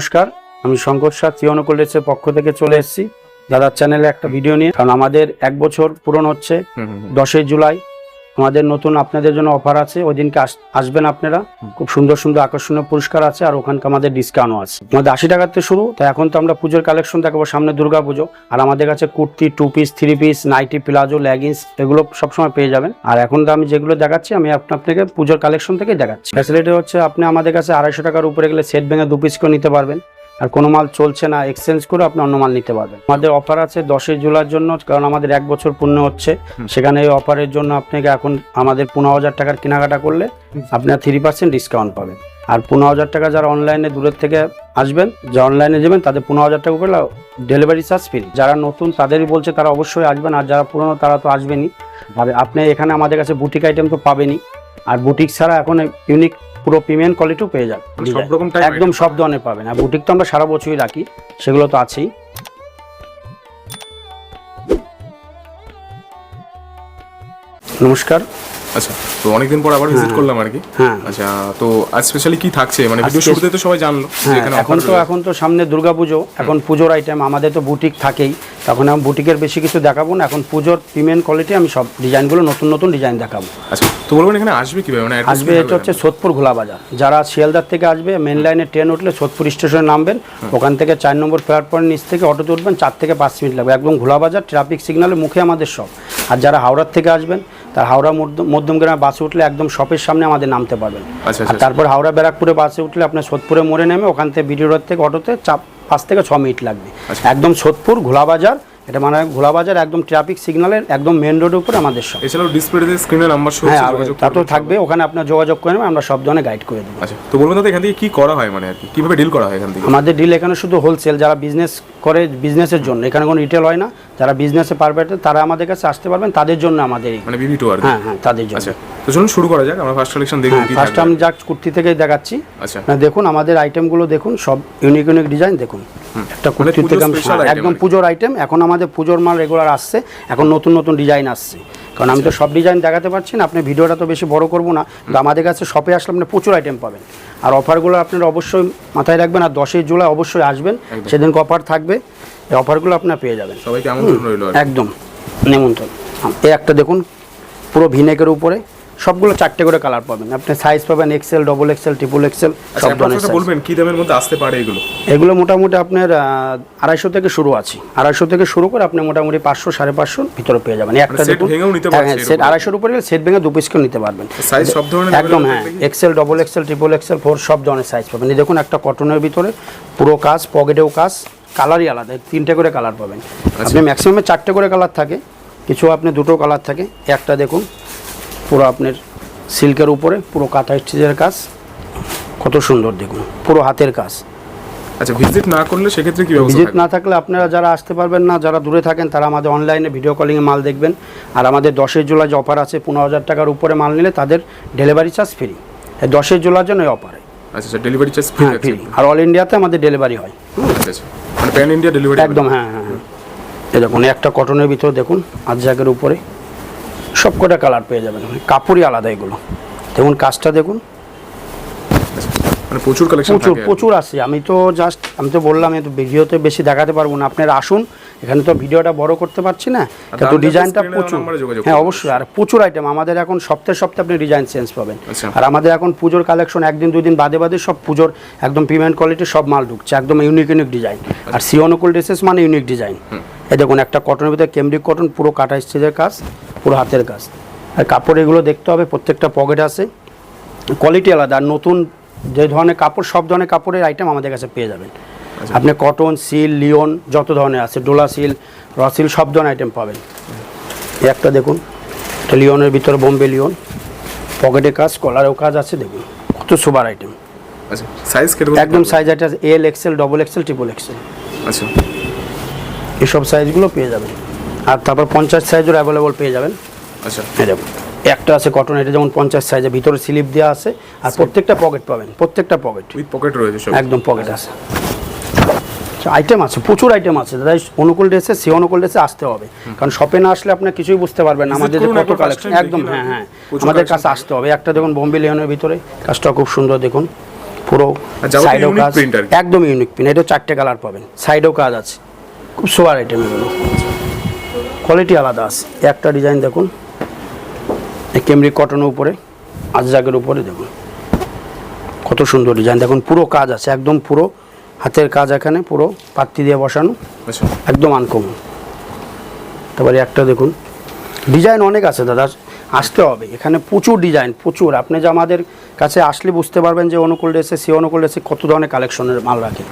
নমস্কার আমি শঙ্কর শাহ চিয়নো কলেজের পক্ষ থেকে চলে এসেছি। দাদার চ্যানেলে একটা ভিডিও নিয়ে। কারণ আমাদের এক বছর পূরণ হচ্ছে দশই জুলাই। আমাদের নতুন আপনাদের জন্য অফার আছে ওই দিনকে আস- আসবেন আপনারা। খুব সুন্দর সুন্দর আকর্ষণীয় পুরস্কার আছে আর ওখানকে আমাদের ডিসকাউন্টও আছে। আমাদের আশি টাকার থেকে শুরু তো এখন তো আমরা পুজোর কালেকশন দেখাবো সামনে দুর্গা পুজো। আর আমাদের কাছে kurti two piece three piece nighty palazzo leggings এগুলো সবসময় পেয়ে যাবেন। আর এখন তো আমি যেগুলো দেখাচ্ছি আমি আপনা- আপনাকে পুজোর কালেকশন থেকেই দেখাচ্ছি। ফ্যাসিলিটি হচ্ছে আপনি আমাদের কাছে আড়াইশো টাকার উপরে গেলে সেট ভেঙে দু পিস করে নিতে পারবেন। আর কোনো মাল চলছে না এক্সচেঞ্জ করে আপনি অন্য মাল নিতে পারবেন। আমাদের অফার আছে দশই জুলাইয়ের জন্য কারণ আমাদের এক বছর পূর্ণ হচ্ছে। সেখানে এই অফারের জন্য আপনাকে এখন আমাদের পনেরো হাজার টাকার কেনাকাটা করলে আপনার থ্রি পার্সেন্ট ডিসকাউন্ট পাবেন। আর পনেরো হাজার টাকা যারা অনলাইনে দূরের থেকে আসবেন যারা অনলাইনে যাবেন তাদের পনেরো হাজার টাকা করে ডেলিভারি চার্জ ফ্রি যারা নতুন তাদেরই বলছে তারা অবশ্যই আসবেন আর যারা পুরনো তারা তো আসবেনই। আর আপনি এখানে আমাদের কাছে বুটিক আইটেম তো পাবেনই। আর বুটিক ছাড়া এখন ইউনিক পুরো প্রিমিয়াম কোয়ালিটিও পেয়ে যাবেন সব রকম একদম সব ধরনের পাবেন। আর বুটিক তো আমরা সারা বছরই রাখি সেগুলো তো আছেই। নমস্কার। আচ্ছা তো অনেকদিন পর আবার ভিজিট করলাম আর কি। হ্যাঁ। আচ্ছা তো আজ স্পেশালি কি থাকছে? মানে ভিডিও শুরুতে তো সবাই জানলো হ্যাঁ এখন তো এখন তো সামনে দুর্গাপুজো এখন পুজোর আইটেম আমাদের তো বুটিক থাকেই। তখন আমি বুটিকের বেশি কিছু দেখাবো না। এখন পুজোর প্রিমিয়াম কোয়ালিটি আমি সব ডিজাইনগুলো নতুন নতুন ডিজাইন দেখাবো। আচ্ছা তো বলবেন এখানে আসবে কীভাবে? মানে আসবে এটা হচ্ছে সোদপুর ঘোলা বাজার। যারা শিয়ালদার থেকে আসবে মেন লাইনে ট্রেন উঠলে সোদপুর স্টেশনে নামবেন। ওখান থেকে চার নম্বর প্ল্যাটফর্ম নিচ থেকে অটোতে উঠবেন চার থেকে পাঁচ মিনিট লাগবে। একদম ঘোলা বাজার ট্রাফিক সিগন্যালের মুখে আমাদের সব। আর যারা হাওড়ার থেকে আসবেন তার হাওড়া মধ্য- মধ্যমগ্রামে বাসে উঠলে একদম শপের সামনে আমাদের নামতে পারবেন। আচ্ছা আর আচ্ছা। তারপর হাওড়া ব্যারাকপুরে বাসে উঠলে আপনার সোদপুরে মোড়ে নেমে ওখান থেকে বিডি রোড থেকে অটোতে চাপ পাঁচ থেকে ছ মিনিট লাগবে আচ্ছা। একদম সোদপুর ঘোলা বাজার এটা মানে ঘোলা বাজার একদম ট্রাফিক সিগন্যালের একদম মেন রোডের উপরে আমাদের সব এছাড়াও ডিসপ্লেতে স্ক্রিনে নাম্বার শো হ্যাঁ তা তো থাকবে ওখানে আপনার যোগাযোগ করে নেবেন আমরা সব ধরনের গাইড করে দেবো। আচ্ছা তো বলবেন দাদা এখান থেকে কি করা হয় মানে আর কি? কীভাবে ডিল করা হয় এখান থেকে? আমাদের ডিল এখানে শুধু হোলসেল যারা বিজনেস করে বিজনেসের জন্য এখানে কোনো রিটেল হয় না। যারা বিজনেসে পারবে তারা আমাদের কাছে আসতে পারবেন তাদের জন্য আমাদের মানে বিবি টু আর হ্যাঁ হ্যাঁ তাদের জন্য। আচ্ছা তো চলুন শুরু করা যাক আমরা ফার্স্ট কালেকশন হ্যাঁ ফার্স্ট আমি যাক কুর্তি থেকেই দেখাচ্ছি। আচ্ছা। দেখুন আমাদের আইটেমগুলো দেখুন সব ইউনিক ইউনিক ডিজাইন দেখুন। একটা মানে কুর্তি থেকে হ্যাঁ, একদম আর পুজোর আইটেম এখন আমাদের পুজোর মাল রেগুলার আসছে এখন নতুন নতুন ডিজাইন আসছে। কারণ আমি তো সব ডিজাইন দেখাতে পারছি না আপনি ভিডিওটা তো বেশি বড় করব না। তো আমাদের কাছে শপে আসলে আপনি প্রচুর আইটেম পাবেন। আর অফারগুলো আপনারা অবশ্যই মাথায় রাখবেন আর দশই জুলাই অবশ্যই আসবেন। সেদিনকে অফার থাকবে এই অফারগুলো আপনারা পেয়ে যাবেন। সবাইকে। একদম। নেমন্তন্ন এই একটা দেখুন পুরো ভিনেকের উপরে। সবগুলো চারটে করে কালার পাবেন। আপনি সাইজ পাবেন XL double XL triple XL সব ধরনের বলবেন কি দামের মধ্যে আসতে পারে এগুলো? এগুলো মোটামুটি আপনার আড়াইশো থেকে শুরু আছে। আড়াইশো থেকে শুরু করে আপনি মোটামুটি পাঁচশো সাড়ে পাঁচশোর ভিতরে পেয়ে যাবেন। একটা set দেখুন নিতে হ্যাঁ, হ্যাঁ, সেট। আড়াইশোর উপরে গেলে সেট ভেঙে দু পিস নিতে পারবেন। সাইজ সব ধরনের একদম হ্যাঁ XL double XL triple XL four সব ধরনের সাইজ পাবেন। এই দেখুন একটা কটনের ভিতরে পুরো কাজ পকেটেও কাজ কালারই আলাদা তিনটে করে কালার পাবেন। আচ্ছা। আপনি ম্যাক্সিমামে চারটে করে কালার থাকে কিছু আপনি দুটো কালার থাকে একটা দেখুন পুরো আপনার সিল্কের উপরে পুরো কাঁথা স্টিচের কাজ। কত সুন্দর দেখুন পুরো হাতের কাজ। আচ্ছা ভিজিট না করলে সেক্ষেত্রে কি ভিজিট না থাকলে আপনারা যারা আসতে পারবেন না যারা দূরে থাকেন তারা আমাদের অনলাইনে ভিডিও কলিংয়ে মাল দেখবেন। আর আমাদের দশই জুলাই যে অফার আছে পনেরো হাজার টাকার উপরে মাল নিলে তাদের ডেলিভারি চার্জ ফ্রি দশই জুলাইয়ের জন্য এই অফার আচ্ছা আচ্ছা ডেলিভারি চার্জ ফ্রি ফ্রি আর অল ইন্ডিয়াতে আমাদের ডেলিভারি হয়। আচ্ছা আচ্ছা। মানে প্যান ইন্ডিয়া ডেলিভারি একদম হ্যাঁ। হ্যাঁ হ্যাঁ এই দেখুন একটা কটনের ভিতরে দেখুন আজ্জাকের উপরে। সব কটা কালার পেয়ে যাবেন। কাপড়ই আলাদা এগুলো। দেখুন কাজটা দেখুন। মানে প্রচুর কালেকশন প্রচুর প্রচুর আছে। আমি তো জাস্ট আমি তো বললাম একটু তো ভিডিওতে বেশি দেখাতে পারব না। আপনারা আসুন এখানে তো ভিডিওটা বড় করতে পারছি না কিন্তু দামটা ডিজাইনটা প্রচুর। হ্যাঁ অবশ্যই। আর প্রচুর আইটেম আমাদের এখন সপ্তাহে সপ্তাহে আপনি ডিজাইন চেঞ্জ পাবেন। আচ্ছা। আর আমাদের এখন পুজোর কালেকশন একদিন দুই দিন বাদে বাদে সব পুজোর একদম পেমেন্ট কোয়ালিটির সব মাল ঢুকছে। একদম ইউনিক ইউনিক ডিজাইন আর সিওনকুল ড্রেসেস মানে ইউনিক ডিজাইন এই দেখুন একটা কটনের ভিতরে কেমব্রিক কটন পুরো কাটা স্টেজের কাজ পুরো হাতের কাজ। আর কাপড় এগুলো দেখতে হবে প্রত্যেকটা পকেট আছে। কোয়ালিটি আলাদা। আর নতুন যে ধরনের কাপড় সব ধরনের কাপড়ের আইটেম আমাদের কাছে পেয়ে যাবেন। আপনি কটন সিল লিওন যত ধরনের আছে ডোলা সিল র সিল সব ধরনের আইটেম পাবেন। একটা দেখুন এটা লিওনের ভিতরে বোম্বে লিওন পকেটে কাজ কলারেও কাজ আছে দেখুন কত সুপার আইটেম আচ্ছা সাইজ একদম সাইজ এটা L XL double XL triple XL আচ্ছা। এসব সাইজগুলো পেয়ে যাবেন। আর তারপর পঞ্চাশ সাইজের অ্যাভেলেবল পেয়ে যাবেন। আচ্ছা। দেখুন একটা আছে কটন এটা যেমন পঞ্চাশ সাইজের ভিতরে স্লিপ দেওয়া আছে আর প্রত্যেকটা পকেট পাবেন প্রত্যেকটা পকেট পকেট রয়েছে একদম পকেট আছে। আইটেম আছে প্রচুর আইটেম আছে দাদা অনুকূল ড্রেসে সে অনুকূল ড্রেসে আসতে হবে। কারণ শপে না আসলে আপনি কিছুই বুঝতে পারবেন না আমাদের কত কালেকশন একদম হ্যাঁ হ্যাঁ আমাদের কাছে আসতে হবে। একটা দেখুন বোম্বে লিওনের ভিতরে কাজটা খুব সুন্দর দেখুন পুরো সাইডেও কাজ। একদম ইউনিক প্রিন্ট এটা চারটে কালার পাবেন সাইডও কাজ আছে খুব সোয়ার আইটেম এগুলো। কোয়ালিটি আলাদা আছে একটা ডিজাইন দেখুন এই কেমরি কটনের উপরে আজরাকের উপরে দেখুন কত সুন্দর ডিজাইন দেখুন পুরো কাজ আছে একদম পুরো হাতের কাজ এখানে পুরো পাত্তি দিয়ে বসানো। আচ্ছা। একদম আনকমন। তারপরে একটা দেখুন ডিজাইন অনেক আছে দাদা আসতে হবে। এখানে প্রচুর ডিজাইন প্রচুর। আপনি যে আমাদের কাছে আসলে বুঝতে পারবেন যে অনুকূল ড্রেসে সে অনুকূল ড্রেসে কত ধরনের কালেকশনের মাল রাখে।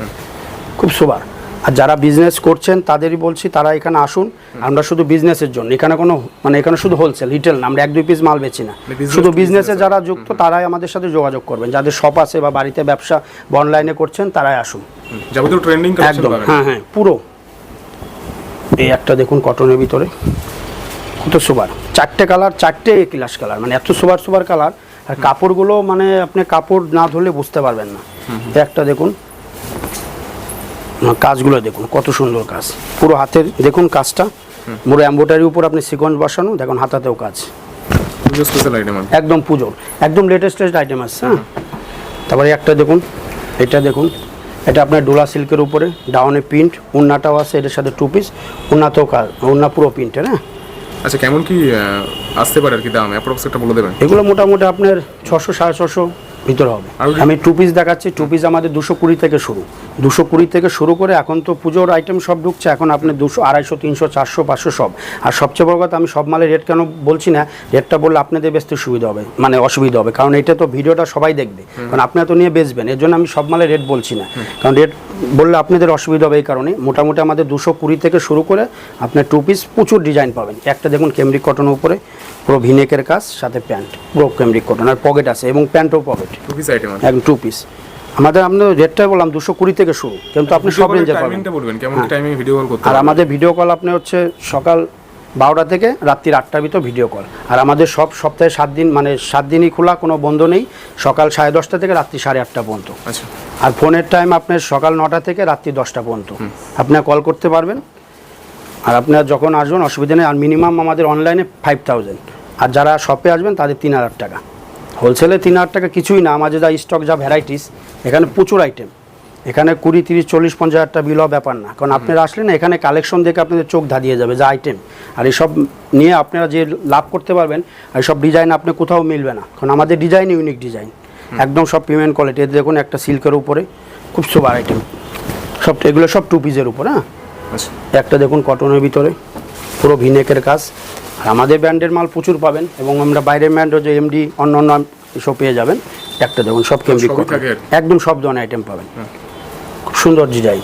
খুব সুবার আর যারা বিজনেস করছেন তাদেরই বলছি তারা এখানে আসুন। আমরা শুধু বিজনেসের জন্য। এখানে কোনো মানে এখানে শুধু হোলসেল রিটেল না আমরা এক দুই পিস মাল বেচি না। মানে শুধু বিজনেসে যারা যুক্ত তারাই আমাদের সাথে যোগাযোগ করবেন। যাদের শপ আছে বা বাড়িতে ব্যবসা বা অনলাইনে করছেন তারাই আসুন। যাবতীয় ট্রেন্ডিং একদম। হ্যাঁ হ্যাঁ পুরো। এই একটা দেখুন কটনের ভিতরে। কত সুবার চারটে কালার চারটে ক্লাস কালার মানে এত সুবার সুবার কালার আর কাপড়গুলো মানে আপনি কাপড় না ধরলে বুঝতে পারবেন না। একটা দেখুন। কাজগুলো দেখুন কত সুন্দর কাজ। পুরো হাতের দেখুন কাজটা। পুরো এম্বোটারির উপর আপনি সিকোয়েন্স বসানো দেখুন হাতাতেও কাজ। একদম পুজোর একদম লেটেস্ট আইটেম আছে হ্যাঁ? তারপরে একটা দেখুন এটা দেখুন এটা আপনার ডোলা সিল্কের উপরে ডাউনে প্রিন্ট উন্নাটাও আছে এটার সাথে টু পিস উন্নাতেও কাজ উন্না পুরো প্রিন্টের হ্যাঁ আচ্ছা কেমন কি আসতে পারে আর কি দাম? অ্যাপ্রক্স একটা বলে দেবেন। এগুলো মোটামুটি আপনার ছশো সাড়ে ছশো ভিতরে হবে। আর আমি টু পিস দেখাচ্ছি টু পিস আমাদের দুশো কুড়ি থেকে শুরু। দুশো কুড়ি থেকে শুরু করে এখন তো পুজোর আইটেম সব ঢুকছে এখন আপনি দুশো আড়াইশো তিনশো চারশো পাঁচশো সব। আর সবচেয়ে বড় কথা আমি সব মালের রেট কেন বলছি না রেটটা বললে আপনাদের বেচতে সুবিধা হবে মানে অসুবিধা হবে। কারণ এটা তো ভিডিওটা সবাই দেখবে। কারণ আপনারা তো নিয়ে বেচবেন এর জন্য আমি সব মালের রেট বলছি না। কারণ রেট বললে আপনাদের অসুবিধা হবে এই কারণে। মোটামুটি আমাদের দুশো কুড়ি থেকে শুরু করে আপনার টু পিস প্রচুর ডিজাইন পাবেন। একটা দেখুন কেমরিক কটনের উপরে পুরো ভিনেকের কাজ সাথে প্যান্ট পুরো কেমরিক কটন আর পকেট আছে এবং প্যান্টও পকেট টু পিস আইটেম একদম টু পিস আমাদের আমরা রেটটা বললাম দুশো কুড়ি থেকে শুরু কিন্তু আপনি সব রেঞ্জে পাবেন। হ্যাঁ। আর আমাদের ভিডিও কল আপনি হচ্ছে সকাল বারোটা থেকে রাত্রির আটটার ভিতর ভিডিও কল আর আমাদের সব সপ্তাহে সাত দিন মানে সাত দিনই খোলা কোনো বন্ধ নেই। সকাল সাড়ে দশটা থেকে রাত্রি সাড়ে আটটা পর্যন্ত। আচ্ছা। আর ফোনের টাইম আপনার সকাল নটা থেকে রাত্রি দশটা পর্যন্ত। আপনার কল করতে পারবেন। আর আপনার যখন আসবেন অসুবিধা নেই। আর মিনিমাম আমাদের অনলাইনে ফাইভ থাউজেন্ড আর যারা শপে আসবেন তাদের তিন হাজার টাকা। হোলসেলে তিন হাজার টাকা কিছুই না। আমাদের যা স্টক যা ভ্যারাইটিস এখানে প্রচুর আইটেম এখানে কুড়ি তিরিশ চল্লিশ পঞ্চাশ হাজার টাকা বিল হওয়া ব্যাপার না। কারণ আপনারা আসলে না এখানে কালেকশন দেখে আপনাদের চোখ ধাঁধিয়ে যাবে যা আইটেম আর এসব নিয়ে আপনারা যে লাভ করতে পারবেন আর সব ডিজাইন আপনি কোথাও মিলবে না। কারণ আমাদের ডিজাইন ইউনিক ডিজাইন একদম সব প্রিমিয়াম কোয়ালিটি দেখুন একটা সিল্কের উপরে খুব সুপার আইটেম সব এগুলো সব টু পিসের উপর হ্যাঁ? আচ্ছা। একটা দেখুন কটনের ভিতরে পুরো ভিনেকের কাজ। আর আমাদের ব্র্যান্ডের মাল প্রচুর পাবেন এবং আমরা বাইরের ব্র্যান্ডও যে এমডি অন্য অন্য এসব পেয়ে যাবেন। একটা দেখুন সব কেমডি সবই কটন থাকে আর কি। একদম সব ধরনের আইটেম পাবেন। সুন্দর ডিজাইন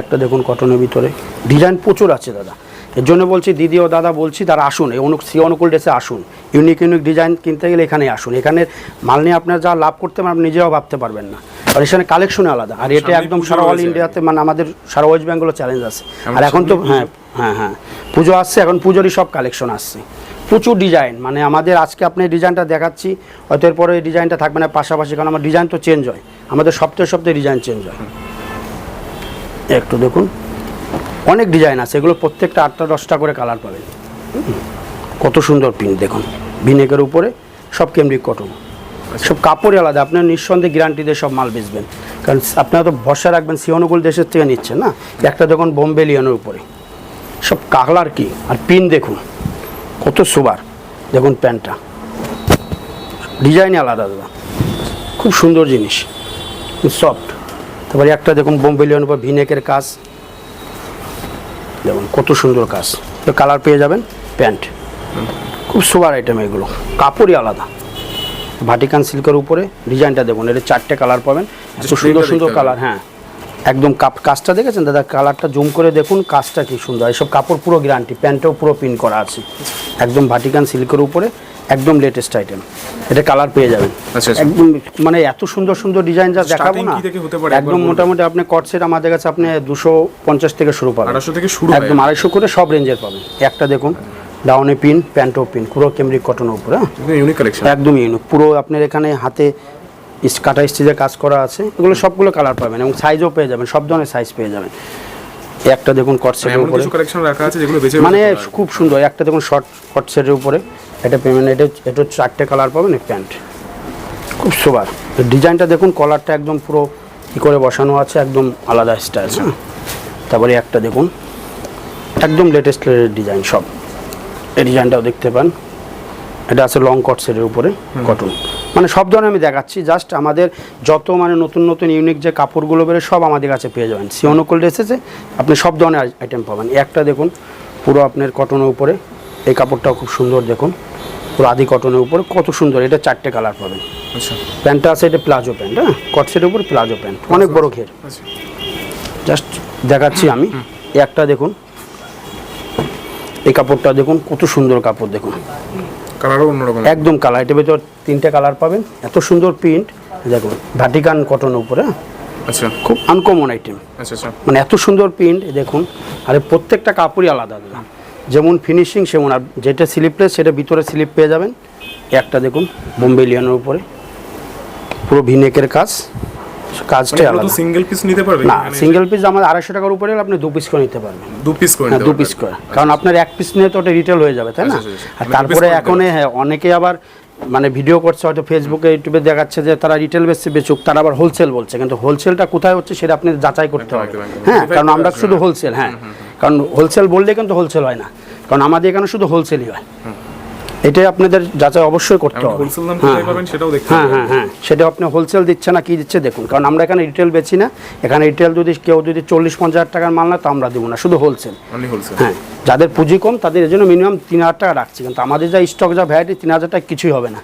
একটা দেখুন কটনের ভিতরে। ডিজাইন প্রচুর আছে দাদা। এর জন্য বলছি দিদি ও দাদা বলছি তারা আসুন। এই অনু সি অনুকূল ড্রেসে আসুন। ইউনিক ইউনিক ডিজাইন কিনতে গেলে এখানে আসুন। এখানের মাল নিয়ে আপনারা যা লাভ করতে পারেন আপনি নিজেও ভাবতে পারবেন না। আর এখানে কালেকশনে আলাদা। আর এটা একদম সারা অল ইন্ডিয়াতে মানে আমাদের সারা ওয়েস্ট বেঙ্গলের চ্যালেঞ্জ আছে। আর এখন তো হ্যাঁ হ্যাঁ হ্যাঁ। পুজো আসছে এখন পুজোরই সব কালেকশন আসছে। প্রচুর ডিজাইন মানে আমাদের আজকে আপনি ডিজাইনটা দেখাচ্ছি, হয়তো এরপরে এই ডিজাইনটা থাকবে না পাশাপাশি, কারণ আমার ডিজাইন তো চেঞ্জ হয়। আমাদের সপ্তাহে সপ্তাহে ডিজাইন চেঞ্জ হয়। একটু দেখুন। অনেক ডিজাইন আছে, এগুলো প্রত্যেকটা আটটা দশটা করে কালার পাবেন। কত সুন্দর প্রিন্ট দেখুন। ভিনেকের উপরে সব কেমব্রিক কটন সব কাপড়ই আলাদা, আপনার নিঃসন্দেহে গ্যারান্টি দিয়ে সব মাল বেচবেন। কারণ আপনারা তো ভরসা রাখবেন সি অনুকূল দেশের থেকে নিচ্ছেন না? একটা দেখুন বোম্বে লিওনের উপরে। সব কালার কি? আর পিন দেখুন। কত সুবার? দেখুন প্যান্টটা। ডিজাইনই আলাদা দাদা। খুব সুন্দর জিনিস। সফট। তারপরে একটা দেখুন বোম্বে লিওনের উপর ভিনেকের কাজ। দেখুন কত সুন্দর কাজ। তো কালার পেয়ে যাবেন প্যান্ট। খুব সুপার আইটেম এগুলো। কাপড়ই আলাদা। ভাটিকান সিল্কের উপরে ডিজাইনটা দেখুন এটা চারটে কালার পাবেন। এত সুন্দর সুন্দর কালার হ্যাঁ। একদম কাপ কাজটা দেখেছেন? দাদা কালারটা জুম করে দেখুন কাজটা কি সুন্দর। এসব কাপড় পুরো গ্যারান্টি প্যান্টেও পুরো প্রিন্ট করা আছে। একদম ভাটিকান সিল্কের উপরে একদম লেটেস্ট আইটেম এটা কালার পেয়ে যাবেন। আচ্ছা, আচ্ছা। একদম মানে এত সুন্দর সুন্দর ডিজাইন যা দেখাবো না একদম মোটামুটি আপনি কট সেট আমাদের কাছে আপনি দুশো পঞ্চাশ থেকে শুরু পাবেন। থেকে শুরু একদম আড়াইশো করে সব রেঞ্জের পাবেন। একটা দেখুন ডাউনে পিন প্যান্টো পিন পুরো কেমরিক কটনের উপরে হ্যাঁ? ইউনিক কালেকশন একদম ইউনিক পুরো আপনার এখানে হাতে কাটা স্টিচের কাজ করা আছে এগুলো সবগুলো কালার পাবেন এবং সাইজও পেয়ে যাবেন সব ধরনের সাইজ পেয়ে যাবেন। একটা দেখুন কট সেটের উপরে। কালেকশন রাখা আছে যেগুলো বেঁচে মানে খুব সুন্দর একটা দেখুন শর্ট কট সেটের উপরে এটা পেমেন্ট এটা এটা চারটে কালার পাবেন প্যান্ট। খুব সুবার ডিজাইনটা দেখুন কলারটা একদম পুরো ই করে বসানো আছে একদম আলাদা স্টাইল হ্যাঁ? তারপরে একটা দেখুন একদম লেটেস্ট ডিজাইন সব। এই ডিজাইনটাও দেখতে পান। এটা আছে লং কট সেটের উপরে কটন মানে সব ধরনের আমি দেখাচ্ছি। জাস্ট আমাদের যত মানে নতুন নতুন ইউনিক যে কাপড়গুলো বেরোয় সব আমাদের কাছে পেয়ে যাবেন। সিওনোকোল এসেছে আপনি সব ধরনের আইটেম পাবেন। একটা দেখুন পুরো আপনার কটনের উপরে। এই কাপড়টাও খুব সুন্দর দেখুন। পুরো আদি কটনের উপরে কত সুন্দর। এটা চারটে কালার পাবেন। আচ্ছা। প্যান্টটা আছে এটা প্লাজো প্যান্ট হ্যাঁ? কট সেটের উপরে প্লাজো প্যান্ট অনেক বড় ঘের। আচ্ছা। জাস্ট দেখাচ্ছি আমি। একটা দেখুন। এই কাপড়টা দেখুন কত সুন্দর কাপড় দেখুন। কালারও অন্যরকম। একদম কালার এটার ভিতর তিনটে কালার পাবেন। এত সুন্দর প্রিন্ট দেখুন ভাটিকান কটন উপরে হ্যাঁ? আচ্ছা। খুব আনকমন আইটেম আচ্ছা আচ্ছা। মানে এত সুন্দর প্রিন্ট দেখুন। আর প্রত্যেকটা কাপড়ই আলাদা আলাদা যেমন ফিনিশিং সেমন। আর যেটা স্লিপলেস সেটা ভিতরে স্লিপ পেয়ে যাবেন। একটা দেখুন বোম্বে লিয়ানের উপরে। পুরো ভিনেকের কাজ। কাজটাই মানে আলাদা। সিঙ্গেল পিস নিতে পারবে না সিঙ্গেল পিস আমাদের আড়াইশো টাকার উপরে আপনি দু পিস করে নিতে পারবেন। দু পিস করে হ্যাঁ দু পিস করে। কারণ আপনার এক পিস নিয়ে তো ওটা রিটেল হয়ে যাবে তাই না? আচ্ছা, আচ্ছা, আচ্ছা। আর মানে তারপরে এখন হ্যাঁ অনেকে আবার মানে ভিডিও করছে হয়তো ফেসবুকে ইউটিউবে দেখাচ্ছে যে তারা রিটেল বেচছে বেচুক তারা আবার হোলসেল বলছে। কিন্তু হোলসেলটা কোথায় হচ্ছে সেটা আপনি যাচাই করতে হবে। হ্যাঁ কারণ আমরা শুধু। হোলসেল হ্যাঁ। কারণ হোলসেল বললে কিন্তু হোলসেল হয় না। কারণ আমাদের এখানে শুধু হোলসেলই হয়। এটাই আপনাদের যাচাই অবশ্যই করতে হবে। হ্যাঁ, হ্যাঁ হ্যাঁ হ্যাঁ। সেটা আপনি হোলসেল দিচ্ছে না কি দিচ্ছে দেখুন। কারণ আমরা এখানে রিটেল বেচি না। এখানে রিটেল যদি কেউ যদি চল্লিশ পঞ্চাশ হাজার টাকার মাল না তো আমরা দেবো না শুধু হোলসেল হ্যাঁ যাদের পুঁজি কম তাদের জন্য মিনিমাম তিন হাজার টাকা রাখছি। কিন্তু আমাদের যা স্টক যা ভ্যারাইটি তিন হাজার টাকা কিছুই হবে না।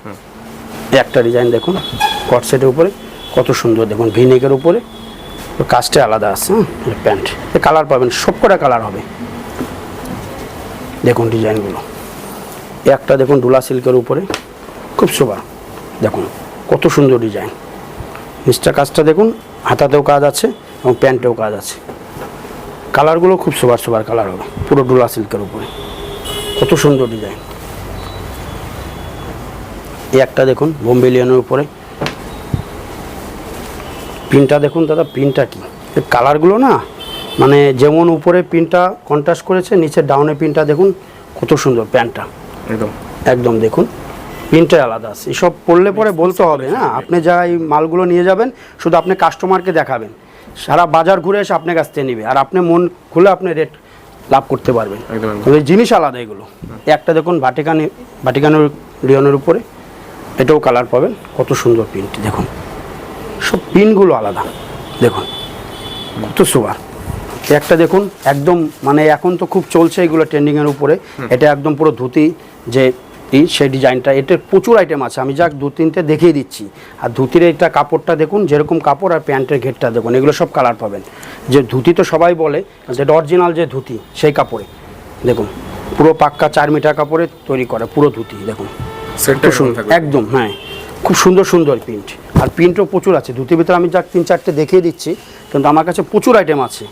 একটা ডিজাইন দেখুন কট সেটের উপরে কত সুন্দর দেখুন ভিনেকের উপরে। কাজটা আলাদা আছে হ্যাঁ প্যান্ট কালার পাবেন সব কটা কালার হবে। দেখুন ডিজাইনগুলো একটা দেখুন ডুলা সিল্কের উপরে, খুব শোভা। দেখুন, কত সুন্দর ডিজাইন। নিচটা কাজটা দেখুন, হাতাতেও কাজ আছে এবং প্যান্টেও কাজ আছে। কালারগুলো খুব সোবার সোবার কালার হবে, পুরো ডোলা সিল্কের উপরে। কত সুন্দর ডিজাইন। এই একটা দেখুন বোম্বে লিয়ানের উপরে। প্রিন্টটা দেখুন দাদা, প্রিন্টটা কি? কালারগুলো না মানে যেমন উপরে প্রিন্টটা কন্ট্রাস্ট করেছে, নিচে ডাউনে প্রিন্টটা দেখুন, কত সুন্দর প্যান্টটা। একদম। একদম দেখুন। প্রিন্টটাই আলাদা আছে। এসব পড়লে পরে বলতে হবে না আপনি যা এই মালগুলো নিয়ে যাবেন শুধু আপনি কাস্টমারকে দেখাবেন। সারা বাজার ঘুরে এসে আপনার কাছ থেকে নেবে। আর আপনি মন খুলে আপনি রেট লাভ করতে পারবেন। তবে জিনিস আলাদা এগুলো। একটা দেখুন ভাটিকানে ভাটিকানের লিওনের উপরে। এটাও কালার পাবেন। কত সুন্দর প্রিন্ট দেখুন। সব প্রিন্টগুলো আলাদা দেখুন। কত সুবার একটা দেখুন একদম মানে এখন তো খুব চলছে এগুলো ট্রেন্ডিংয়ের উপরে। এটা একদম পুরো ধুতি যে ই সেই ডিজাইনটা এটার প্রচুর আইটেম আছে। আমি যাক দু তিনটে দেখিয়ে দিচ্ছি। আর ধুতির এটা কাপড়টা দেখুন যেরকম কাপড় আর প্যান্টের ঘেরটা দেখুন এগুলো সব কালার পাবেন। যে ধুতি তো সবাই বলে যেটা অরিজিনাল যে ধুতি সেই কাপড়ে। দেখুন পুরো পাক্কা চার মিটার কাপড়ে তৈরি করে পুরো ধুতি দেখুন। একদম হ্যাঁ। খুব সুন্দর সুন্দর প্রিন্ট আর প্রিন্টও প্রচুর আছে। ধুতির ভিতরে আমি যাক তিন চারটে দেখিয়ে দিচ্ছি কিন্তু আমার কাছে প্রচুর আইটেম আছে।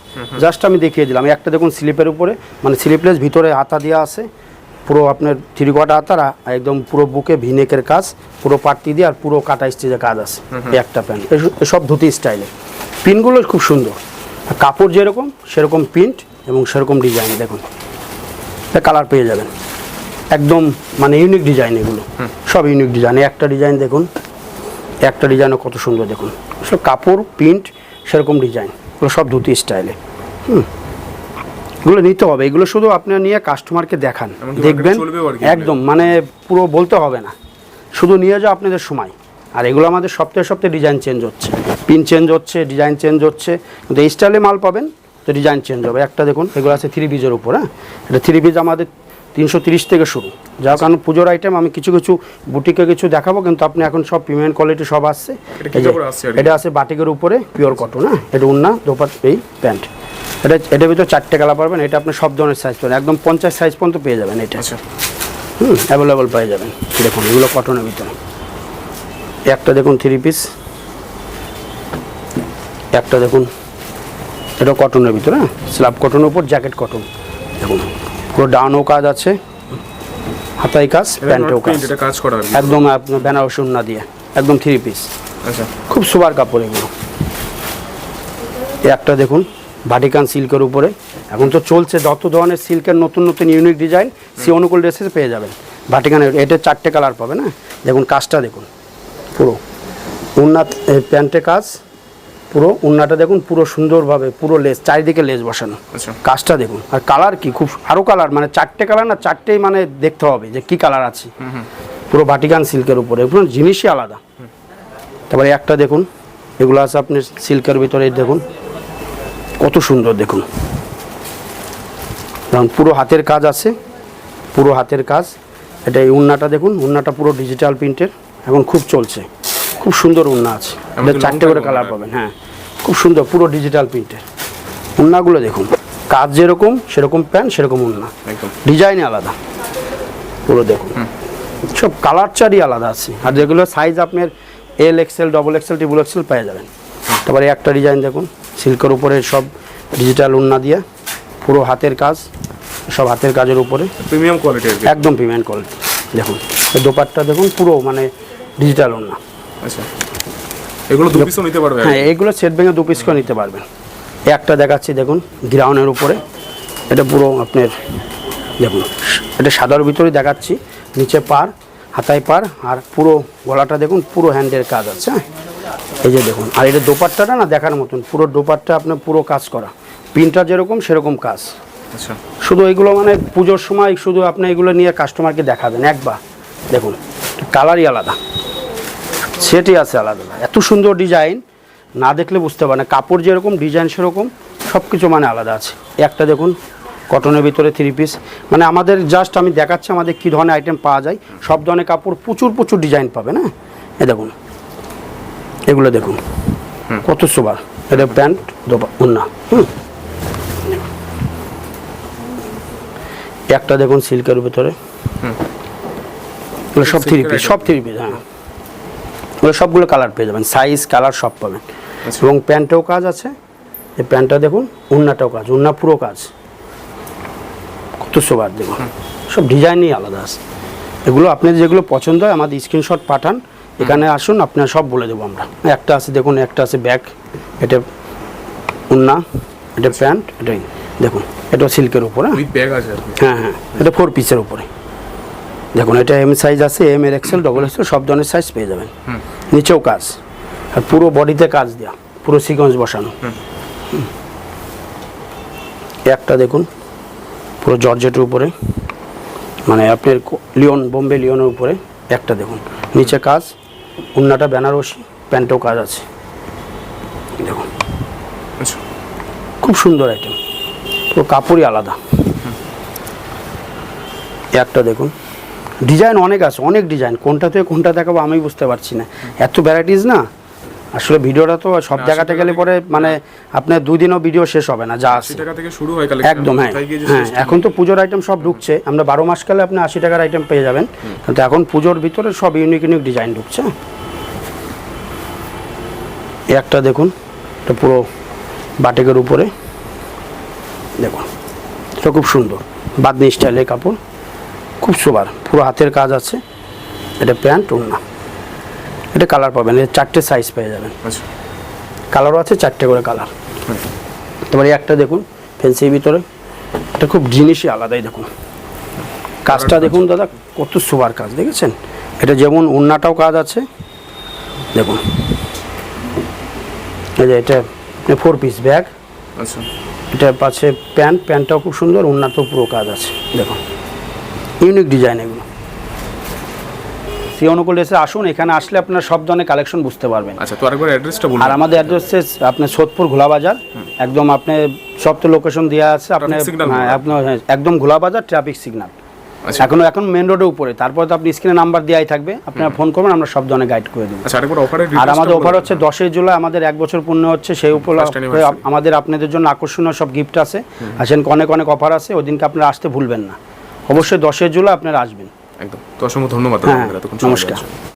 জাস্ট আমি দেখিয়ে দিলাম। একটা দেখুন স্লিপের উপরে মানে স্লিপলেস ভিতরে হাতা দেওয়া আছে। পুরো আপনার থ্রি কোয়ার্টার হাতার আর একদম পুরো বুকে ভিনেকের কাজ পুরো পাট্টি দিয়ে আর পুরো কাটা স্টিচের কাজ আছে একটা প্যান্ট। এসব ধুতি স্টাইলে প্রিন্টগুলো খুব সুন্দর। কাপড় যেরকম সেরকম প্রিন্ট এবং সেরকম ডিজাইন দেখুন। কালার পেয়ে যাবেন। একদম মানে ইউনিক ডিজাইন এগুলো। সব ইউনিক ডিজাইন একটা ডিজাইন দেখুন। একটা ডিজাইনও কত সুন্দর দেখুন। সব কাপড় প্রিন্ট সেরকম ডিজাইন সব ধুতি স্টাইলে হুম। এগুলো নিতে হবে। এগুলো শুধু আপনি নিয়ে কাস্টমারকে দেখান। দেখবেন। একদম মানে পুরো বলতে হবে না। শুধু নিয়ে যাও আপনাদের সময়। আর এগুলো আমাদের সপ্তাহে সপ্তাহে ডিজাইন চেঞ্জ হচ্ছে। পিন চেঞ্জ হচ্ছে ডিজাইন চেঞ্জ হচ্ছে। কিন্তু এই স্টাইলে মাল পাবেন তো ডিজাইন চেঞ্জ হবে। একটা দেখুন এগুলো আছে থ্রি পিজের উপর হ্যাঁ? এটা থ্রি পিজ আমাদের তিনশো তিরিশ থেকে শুরু। যা কারণ পুজোর আইটেম আমি কিছু কিছু বুটিকে কিছু দেখাবো কিন্তু আপনি এখন সব প্রিমিয়াম কোয়ালিটি সব আসছে? এটা আছে বাটিকের উপরে পিওর কটন হ্যাঁ? এটা উন্না দোপাট এই প্যান্ট এটা এটার ভিতরে চারটে কালার পাবেন এটা আপনি সব ধরনের সাইজ পাবেন একদম পঞ্চাশ সাইজ পর্যন্ত পেয়ে যাবেন এটা। আচ্ছা। হুম অ্যাভেলেবল পেয়ে যাবেন। দেখুন এগুলো কটনের ভিতরে। একটা দেখুন থ্রি পিস একটা দেখুন এটা কটনের ভিতরে হ্যাঁ? স্ল্যাব কটনের উপর জ্যাকেট কটন দেখুন। পুরো ডাউনও কাজ আছে হাতাই কাজ প্যান্টেও কাজ। কাজ করা একদম আপনার বেনারসি না দিয়ে একদম থ্রি পিস আচ্ছা। খুব সুবার কাপড় এগুলো। একটা দেখুন ভাটিকান সিল্কের উপরে। এখন তো চলছে যত ধরনের সিল্কের নতুন নতুন ইউনিক ডিজাইন সে অনুকূল ড্রেসে পেয়ে যাবেন। ভাটিকানের এটা চারটে কালার পাবে না? দেখুন কাজটা দেখুন পুরো। উন্নাত প্যান্টে কাজ পুরো উন্নাটা দেখুন পুরো সুন্দরভাবে পুরো লেস চারিদিকে লেস বসানো। আচ্ছা। কাজটা দেখুন আর কালার কি? খুব আরও কালার মানে চারটে কালার না চারটেই মানে দেখতে হবে যে কি কালার আছে। পুরো বাটিকান সিল্কের উপরে পুরো জিনিসই আলাদা। তারপরে একটা দেখুন এগুলো আছে আপনি সিল্কের ভিতরে দেখুন। কত সুন্দর দেখুন। দেখুন পুরো হাতের কাজ আছে পুরো হাতের কাজ। এটা এই উন্নাটা দেখুন উন্নাটা পুরো ডিজিটাল প্রিন্টের এখন খুব চলছে। খুব সুন্দর উন্না আছে। চারটে করে কালার পাবেন হ্যাঁ। খুব সুন্দর পুরো ডিজিটাল প্রিন্টের উন্নাগুলো দেখুন কাজ যেরকম সেরকম প্যান্ট সেরকম উন্না। ডিজাইনই আলাদা। পুরো দেখুন। সব কালার চারই আলাদা আছে। আর যেগুলো সাইজ আপনার L XL double XL triple XL পেয়ে যাবেন। তারপরে একটা ডিজাইন দেখুন সিল্কের উপরে সব ডিজিটাল উন্না দিয়ে পুরো হাতের কাজ সব হাতের কাজের উপরে। প্রিমিয়াম কোয়ালিটি একদম পেমেন্ট কোয়ালিটি দেখুন দোপাট্টা দেখুন পুরো মানে ডিজিটাল উন্না। আচ্ছা। এগুলো দু পিসও নিতে পারবে হ্যাঁ সেট ভেঙে দু পিস করে নিতে পারবেন। একটা দেখাচ্ছি দেখুন গ্রাউন্ডের উপরে। এটা পুরো আপনার দেখুন এটা সাদার ভিতরে দেখাচ্ছি। নিচে পার হাতায় পার আর পুরো গলাটা দেখুন পুরো হ্যান্ডের কাজ আছে হ্যাঁ? এই যে দেখুন আর এটা দোপাট্টাটা না দেখার মতন পুরো দোপাট্টা আপনার পুরো কাজ করা। প্রিন্টটা যেরকম সেরকম কাজ। আচ্ছা। শুধু এইগুলো মানে পুজোর সময় শুধু আপনি এগুলো নিয়ে কাস্টমারকে দেখাবেন একবার। দেখুন কালারই আলাদা। সেটই আছে আলাদা। এত সুন্দর ডিজাইন না দেখলে বুঝতে পারে না। কাপড় যেরকম ডিজাইন সেরকম সব কিছু মানে আলাদা আছে। একটা দেখুন কটনের ভিতরে থ্রি পিস মানে আমাদের জাস্ট আমি দেখাচ্ছি আমাদের কী ধরনের আইটেম পাওয়া যায়। সব ধরনের কাপড় প্রচুর প্রচুর ডিজাইন পাবে হ্যাঁ এ দেখুন এগুলো দেখুন। কত সুবার এটা প্যান্ট উন্না হুম। একটা দেখুন সিল্কের ভিতরে। সব থ্রি পিস সব থ্রি পিস হ্যাঁ। এগুলো সবগুলো কালার পেয়ে যাবেন। সাইজ কালার সব পাবেন। আচ্ছা। এবং প্যান্টেও কাজ আছে। এই প্যান্টটা দেখুন উন্নাটাও কাজ উন্না পুরো কাজ। কত সোবার দেখুন। সব ডিজাইনই আলাদা আছে। এগুলো আপনাদের যেগুলো পছন্দ হয় আমাদের স্ক্রিনশট পাঠান। এখানে আসুন আপনার সব বলে দেবো আমরা। একটা আছে দেখুন একটা আছে ব্যাগ এটা উন্না এটা প্যান্ট এটাই। দেখুন এটা সিল্কের উপরে হ্যাঁ? হ্যাঁ এটা ফোর পিসের উপরে। দেখুন এটা এম সাইজ আছে এম এর এক্সেল ডবল এক্সেল সব ধরনের সাইজ পেয়ে যাবেন। নিচেও কাজ। আর পুরো বডিতে কাজ দেওয়া পুরো সিকোয়েন্স বসানো। একটা দেখুন পুরো জর্জেটের উপরে মানে আপনার লিওন বোম্বে লিওনের উপরে একটা দেখুন। নিচে কাজ উন্নাটা বেনারসি প্যান্টেও কাজ আছে। দেখুন। আচ্ছা। খুব সুন্দর আইটেম পুরো কাপড়ই আলাদা। একটা দেখুন। ডিজাইন অনেক আছে অনেক ডিজাইন কোনটা থেকে কোনটা দেখাবো আমি বুঝতে পারছি না। এত ভ্যারাইটিস না? আসলে ভিডিওটা তো সব দেখাতে গেলে পরে মানে আপনার দুদিনও ভিডিও শেষ হবে না যা আছে। টাকা থেকে শুরু হয় একদম হ্যাঁ। হ্যাঁ এখন তো পুজোর আইটেম সব ঢুকছে। আমরা বারো মাস কালে আপনি আশি টাকার আইটেম পেয়ে যাবেন। কিন্তু এখন পুজোর ভিতরে সব ইউনিক ইউনিক ডিজাইন ঢুকছে একটা দেখুন এটা পুরো বাটিকের উপরে। দেখুন এটা খুব সুন্দর। বাদনি স্টাইলের কাপড়। খুব সুবার পুরো হাতের কাজ আছে। এটা প্যান্ট ওড়না। এটা কালার পাবেন এটা চারটে সাইজ পেয়ে যাবেন। আচ্ছা। কালারও আছে চারটে করে কালার। তোমার তারপরে একটা দেখুন ফেন্সির ভিতরে। এটা খুব জিনিসই আলাদাই দেখুন। কাজটা দেখুন দাদা কত সুবার কাজ দেখেছেন? এটা যেমন উন্নাটাও কাজ আছে দেখুন। এই যে এটা ফোর পিস ব্যাগ আচ্ছা। এটা পাচ্ছে প্যান্ট প্যান্টটাও খুব সুন্দর উন্নাতেও পুরো কাজ আছে দেখুন। ইউনিক ডিজাইন এগুলো। সি অনুকূল এসে আসুন এখানে আসলে আপনার সব ধরনের কালেকশন বুঝতে পারবেন। আচ্ছা তো আরেকবার অ্যাড্রেসটা বলুন। আর আমাদের অ্যাড্রেস হচ্ছে আপনার সোদপুর ঘোলাবাজার। একদম আপনি সব তো লোকেশন দেওয়া আছে signal হ্যাঁ। আপনার হ্যাঁ, একদম ঘোলাবাজার ট্রাফিক সিগন্যাল আচ্ছা। এখনও এখন মেন রোডের উপরে। তারপর তো আপনি স্ক্রিনে নাম্বার দেওয়াই থাকবে আপনারা ফোন করবেন আমরা সব ধরনের গাইড করে দেবো। আচ্ছা আর আমাদের অফার হচ্ছে দশই জুলাই আমাদের এক বছর পূর্ণ হচ্ছে সেই উপলক্ষে আমাদের আপনাদের জন্য আকর্ষণীয় সব গিফট আছে। আসেন অনেক অনেক অফার আছে ওই দিনকে আপনারা আসতে ভুলবেন না। অবশ্যই দশই জুলাই আপনারা আসবেন। একদম। তো অসংখ্য ধন্যবাদ হ্যাঁ, নমস্কার।